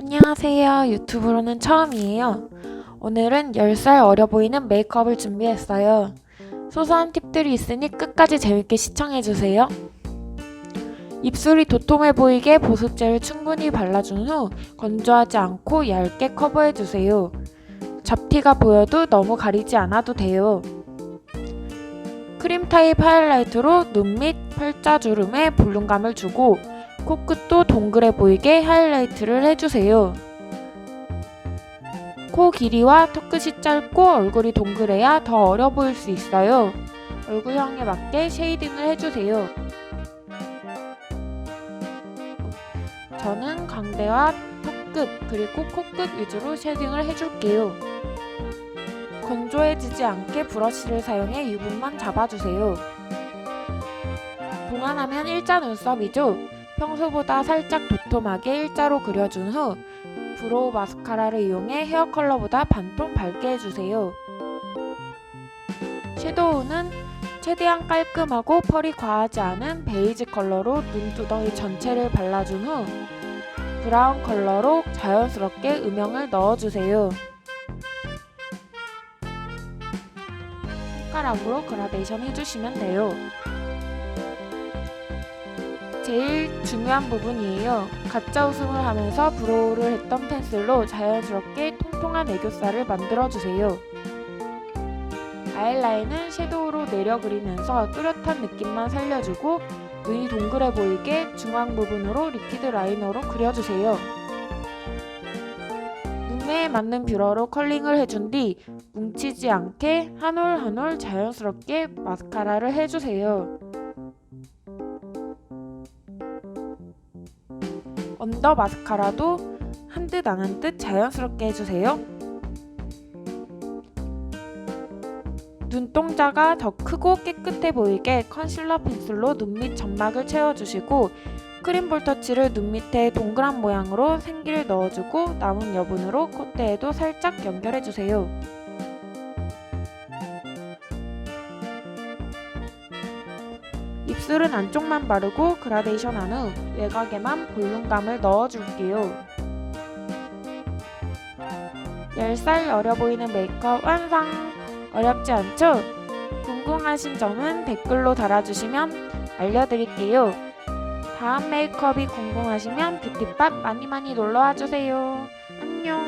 안녕하세요. 유튜브로는 처음이에요. 오늘은 10살 어려 보이는 메이크업을 준비했어요. 소소한 팁들이 있으니 끝까지 재밌게 시청해주세요. 입술이 도톰해 보이게 보습제를 충분히 발라준 후 건조하지 않고 얇게 커버해주세요. 잡티가 보여도 너무 가리지 않아도 돼요. 크림 타입 하이라이트로 눈밑 팔자 주름에 볼륨감을 주고 코끝도 동그래 보이게 하이라이트를 해주세요. 코 길이와 턱끝이 짧고 얼굴이 동그래야 더 어려 보일 수 있어요. 얼굴형에 맞게 쉐이딩을 해주세요. 저는 광대와 턱끝 그리고 코끝 위주로 쉐딩을 해줄게요. 건조해지지 않게 브러쉬를 사용해 유분만 잡아주세요. 동안하면 일자 눈썹이죠. 평소보다 살짝 도톰하게 일자로 그려준 후 브로우 마스카라를 이용해 헤어 컬러보다 반톤 밝게 해주세요. 섀도우는 최대한 깔끔하고 펄이 과하지 않은 베이지 컬러로 눈두덩이 전체를 발라준 후 브라운 컬러로 자연스럽게 음영을 넣어주세요. 손가락으로 그라데이션 해주시면 돼요. 제일 중요한 부분이에요. 가짜 웃음을 하면서 브로우를 했던 펜슬로 자연스럽게 통통한 애교살을 만들어주세요. 아이라인은 섀도우로 내려 그리면서 뚜렷한 느낌만 살려주고 눈이 동그래 보이게 중앙 부분으로 리퀴드 라이너로 그려주세요. 눈매에 맞는 뷰러로 컬링을 해준 뒤 뭉치지 않게 한 올 한 올 자연스럽게 마스카라를 해주세요. 언더 마스카라도 한 듯 안 한 듯 자연스럽게 해주세요. 눈동자가 더 크고 깨끗해 보이게 컨실러 펜슬로 눈 밑 점막을 채워주시고 크림 볼 터치를 눈 밑에 동그란 모양으로 생기를 넣어주고 남은 여분으로 콧대에도 살짝 연결해주세요. 입술은 안쪽만 바르고 그라데이션 한 후 외곽에만 볼륨감을 넣어줄게요. 10살 어려 보이는 메이크업 완성! 어렵지 않죠? 궁금하신 점은 댓글로 달아주시면 알려드릴게요. 다음 메이크업이 궁금하시면 뷰티팝 많이 많이 놀러와 주세요. 안녕!